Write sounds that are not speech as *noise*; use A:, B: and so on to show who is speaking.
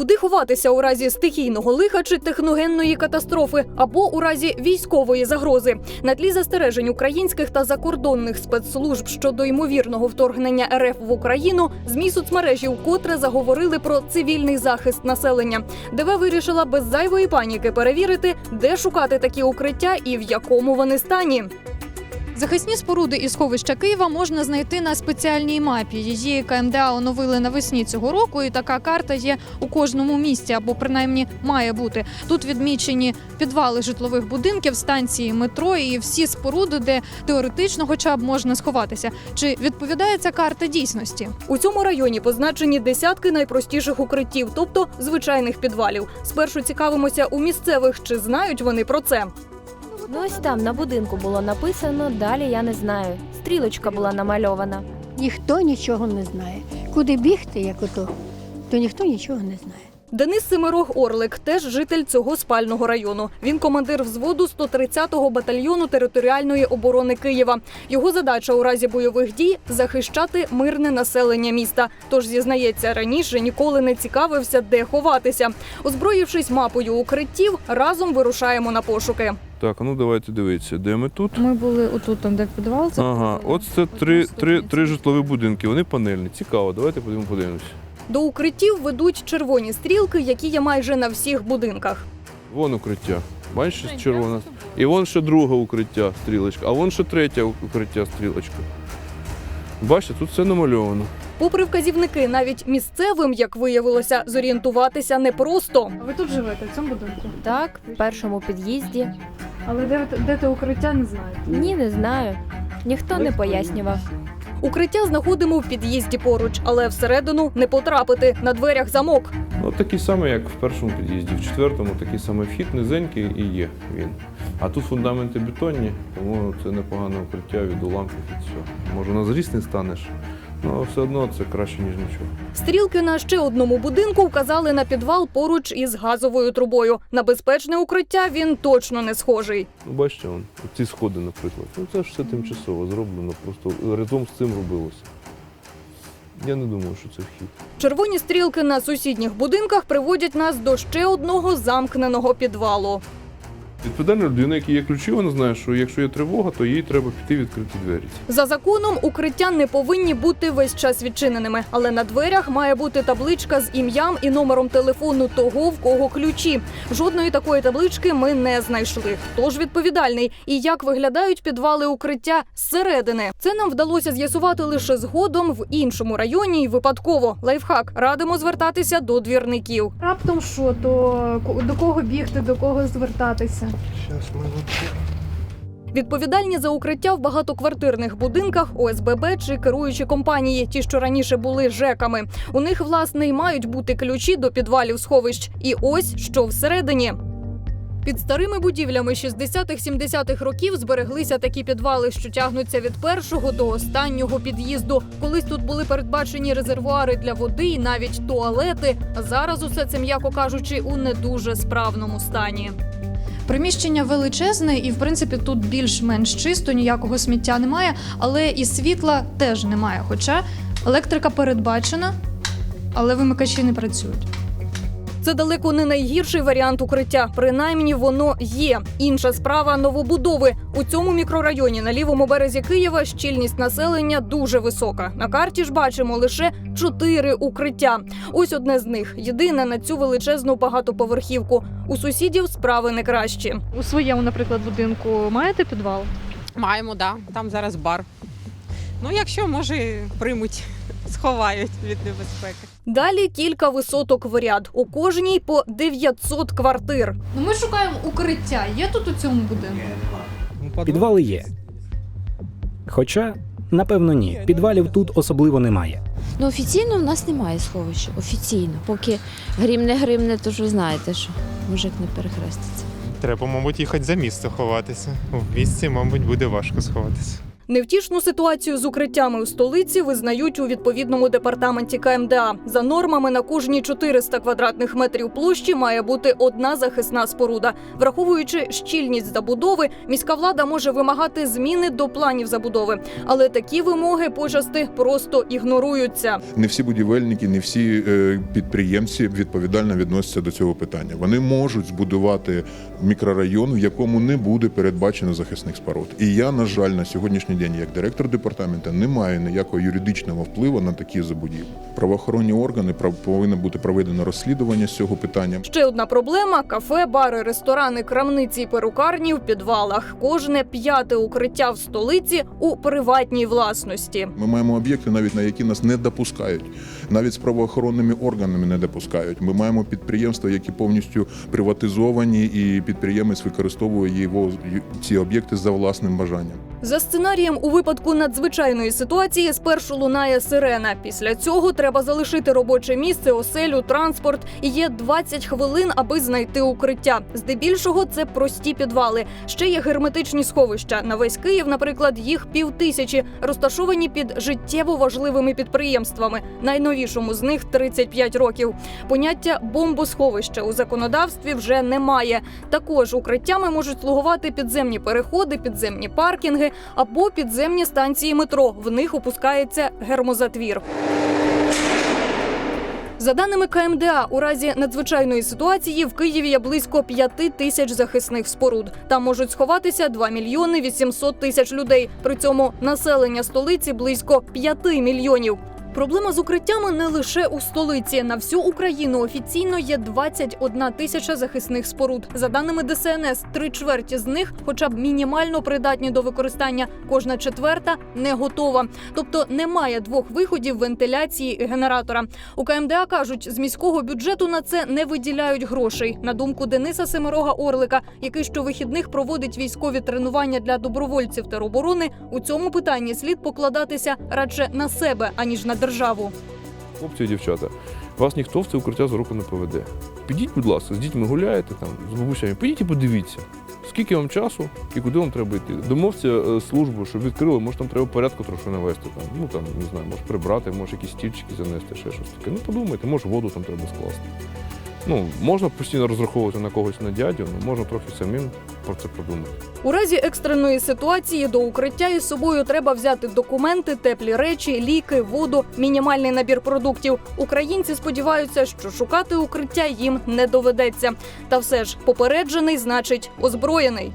A: Куди ховатися у разі стихійного лиха чи техногенної катастрофи або у разі військової загрози? На тлі застережень українських та закордонних спецслужб щодо ймовірного вторгнення РФ в Україну, змі соцмережі вкотре заговорили про цивільний захист населення. ДВ вирішила без зайвої паніки перевірити, де шукати такі укриття і в якому вони стані.
B: Захисні споруди і сховища Києва можна знайти на спеціальній мапі. Її КМДА оновили навесні цього року, і така карта є у кожному місті, або принаймні має бути. Тут відмічені підвали житлових будинків, станції метро і всі споруди, де теоретично, хоча б можна сховатися. Чи відповідає ця карта дійсності?
A: У цьому районі позначені десятки найпростіших укриттів, тобто звичайних підвалів. Спершу цікавимося у місцевих, чи знають вони про це.
C: Ну ось там на будинку було написано, далі я не знаю. Стрілочка була намальована.
D: Ніхто нічого не знає. Куди бігти, як ото, то ніхто нічого не знає.
A: Денис Семирог Орлик теж житель цього спального району. Він командир взводу 130-го батальйону територіальної оборони Києва. Його задача у разі бойових дій захищати мирне населення міста. Тож зізнається, раніше ніколи не цікавився, де ховатися. Озброївшись мапою укриттів, разом вирушаємо на пошуки.
E: Так, ну давайте дивитися, де ми тут.
B: Ми були отут, там де підвал.
E: Ага, от це три, три, три житлові будинки, вони панельні. Цікаво, давайте подивимо, подивимося.
A: До укриттів ведуть червоні стрілки, які є майже на всіх будинках.
E: Вон укриття. Бачиш, червона. І вон ще друге укриття, стрілочка, а вон ще третє укриття, стрілочка. Бачите, тут все намальовано.
A: Попри вказівники, навіть місцевим, як виявилося, зорієнтуватися непросто.
B: Ви тут живете в цьому будинку?
C: Так, в першому під'їзді.
B: Але де, де те укриття не знаєте?
C: Ні, не знаю. Ніхто не пояснював.
A: Укриття знаходимо в під'їзді поруч, але всередину не потрапити. На дверях замок.
E: Ну, такий самий, як в першому під'їзді. В четвертому такий самий вхід, низенький і є він. А тут фундаменти бетонні, тому це непогане укриття від уламків і все. Може на зріст не станеш, але все одно це краще, ніж нічого.
A: Стрілки на ще одному будинку вказали на підвал поруч із газовою трубою. На безпечне укриття він точно не схожий.
E: Ну, бачите, вон, ці сходи, наприклад. Ну це ж все тимчасово зроблено, просто разом з цим робилося. Я не думаю, що це вхід.
A: Червоні стрілки на сусідніх будинках приводять нас до ще одного замкненого підвалу.
E: Відповідальна людина, якій є ключі, вона знає, що якщо є тривога, то їй треба піти відкрити двері.
A: За законом укриття не повинні бути весь час відчиненими, але на дверях має бути табличка з ім'ям і номером телефону того, в кого ключі. Жодної такої таблички ми не знайшли. Хто ж відповідальний і як виглядають підвали укриття зсередини? Це нам вдалося з'ясувати лише згодом в іншому районі і випадково. Лайфхак радимо звертатися до двірників.
B: Раптом що, то до кого бігти, до кого звертатися?
A: Відповідальні за укриття в багатоквартирних будинках ОСББ чи керуючі компанії, ті, що раніше були ЖЕКами. У них власне й мають бути ключі до підвалів сховищ. І ось що всередині. Під старими будівлями 60-х-70-х років збереглися такі підвали, що тягнуться від першого до останнього під'їзду. Колись тут були передбачені резервуари для води і навіть туалети. А зараз усе це, м'яко кажучи, у не дуже справному стані.
B: Приміщення величезне, і в принципі тут більш-менш чисто, ніякого сміття немає, але і світла теж немає. Хоча електрика передбачена, але вимикачі не працюють.
A: Це далеко не найгірший варіант укриття. Принаймні воно є. Інша справа новобудови у цьому мікрорайоні на лівому березі Києва щільність населення дуже висока. На карті ж бачимо лише чотири укриття. Ось одне з них єдине на цю величезну багатоповерхівку. У сусідів справи не кращі.
B: У своєму, наприклад, будинку маєте підвал?
F: Маємо, да. Там зараз бар. Ну, якщо може приймуть, *laughs* сховають від небезпеки.
A: Далі кілька висоток в ряд. У кожній по 900 квартир.
B: Ну ми шукаємо укриття. Є тут у цьому будинку?
G: Підвали є. Хоча, напевно, ні. Підвалів тут особливо немає.
H: Ну, офіційно в нас немає сховища. Офіційно. Поки грім не гримне, то ж ви знаєте, що мужик не перехреститься.
I: Треба, мабуть, їхати за місто ховатися. В місті, мабуть, буде важко сховатися.
A: Невтішну ситуацію з укриттями у столиці визнають у відповідному департаменті КМДА. За нормами на кожні 400 квадратних метрів площі має бути одна захисна споруда. Враховуючи щільність забудови, міська влада може вимагати зміни до планів забудови, але такі вимоги почасти просто ігноруються.
I: Не всі будівельники, не всі е, підприємці відповідально відносяться до цього питання. Вони можуть збудувати мікрорайон, в якому не буде передбачено захисних споруд. І я, на жаль, на сьогоднішній день, як директор департаменту, не маю ніякого юридичного впливу на такі забудівлі. Правоохоронні органи повинно бути проведено розслідування з цього питання.
A: Ще одна проблема: кафе, бари, ресторани, крамниці і перукарні в підвалах. Кожне п'яте укриття в столиці у приватній власності.
I: Ми маємо об'єкти, навіть на які нас не допускають, навіть з правоохоронними органами не допускають. Ми маємо підприємства, які повністю приватизовані, і підприємець використовує його ці об'єкти за власним бажанням.
A: За сценарієм, у випадку надзвичайної ситуації спершу лунає сирена. Після цього треба залишити робоче місце, оселю, транспорт. Є 20 хвилин, аби знайти укриття. Здебільшого це прості підвали. Ще є герметичні сховища. На весь Київ, наприклад, їх півтисячі, розташовані під життєво важливими підприємствами. Найновішому з них 35 років. Поняття бомбосховища у законодавстві вже немає. Також укриттями можуть слугувати підземні переходи, підземні паркінги або підземні станції метро. В них опускається гермозатвір. За даними КМДА, у разі надзвичайної ситуації в Києві є близько 5 тисяч захисних споруд. Там можуть сховатися 2 мільйони 800 тисяч людей. При цьому населення столиці близько 5 мільйонів. Проблема з укриттями не лише у столиці. На всю Україну офіційно є 21 тисяча захисних споруд. За даними ДСНС, три чверті з них, хоча б мінімально придатні до використання, кожна четверта не готова. Тобто немає двох виходів вентиляції і генератора. У КМДА кажуть, з міського бюджету на це не виділяють грошей. На думку Дениса Семирога Орлика, який щовихідних проводить військові тренування для добровольців тероборони, у цьому питанні слід покладатися радше на себе аніж на державу.
E: Хлопці і дівчата, вас ніхто в це укриття за руку не поведе. Підіть, будь ласка, з дітьми гуляєте там, з бабусями, підіть і подивіться, скільки вам часу і куди вам треба йти. Домовця е, службу, щоб відкрили, може там треба порядку трохи навести. Там, ну там, не знаю, може прибрати, може якісь стільчики занести, ще щось таке. Ну подумайте, може воду там треба скласти. Ну, можна постійно розраховувати на когось на дядю, але можна трохи самим про це подумати.
A: У разі екстреної ситуації до укриття із собою треба взяти документи, теплі речі, ліки, воду, мінімальний набір продуктів. Українці сподіваються, що шукати укриття їм не доведеться. Та все ж попереджений значить озброєний.